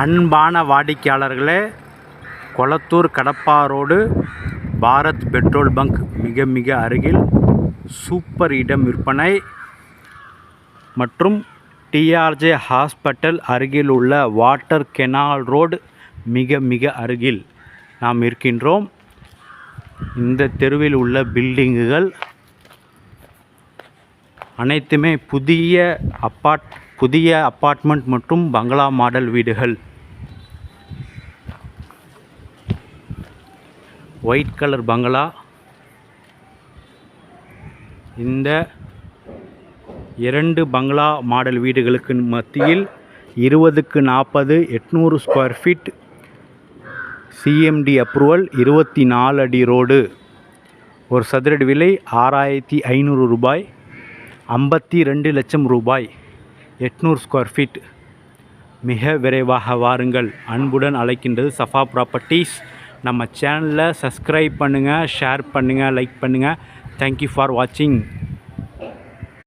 அன்பான வாடிக்கையாளர்களே Kolathur Kadappa road Bharat petrol bunk மிக மிக அருகில் சூப்பர் இடம் விற்பனை. மற்றும் டிஆர்ஜே ஹாஸ்பிட்டல் அருகில் உள்ள வாட்டர் கெனால் ரோடு மிக மிக அருகில் நாம் இருக்கின்றோம். இந்த தெருவில் உள்ள பில்டிங்குகள் அனைத்துமே புதிய அப்பார்ட் புதிய அப்பார்ட்மெண்ட் மற்றும் பங்களா மாடல் வீடுகள். ஒயிட் கலர் பங்களா இந்த இரண்டு பங்களா மாடல் வீடுகளுக்கு மத்தியில் இருபதுக்கு நாற்பது எட்நூறு ஸ்கொயர் ஃபீட் சிஎம்டி அப்ரூவல் இருபத்தி நாலு அடி ரோடு ஒரு சதுரடி விலை ஆறாயிரத்தி ஐநூறு ரூபாய் ஐம்பத்தி ரெண்டு லட்சம் ரூபாய் எட்நூறு ஸ்கொயர் ஃபீட் மிக விரைவாக வாருங்கள். அன்புடன் அழைக்கின்றது சஃபா ப்ராப்பர்ட்டிஸ் நம்ம சேனலில் சப்ஸ்கிரைப் பண்ணுங்கள் ஷேர் பண்ணுங்கள் லைக் பண்ணுங்கள் தேங்க்யூ ஃபார் வாட்சிங்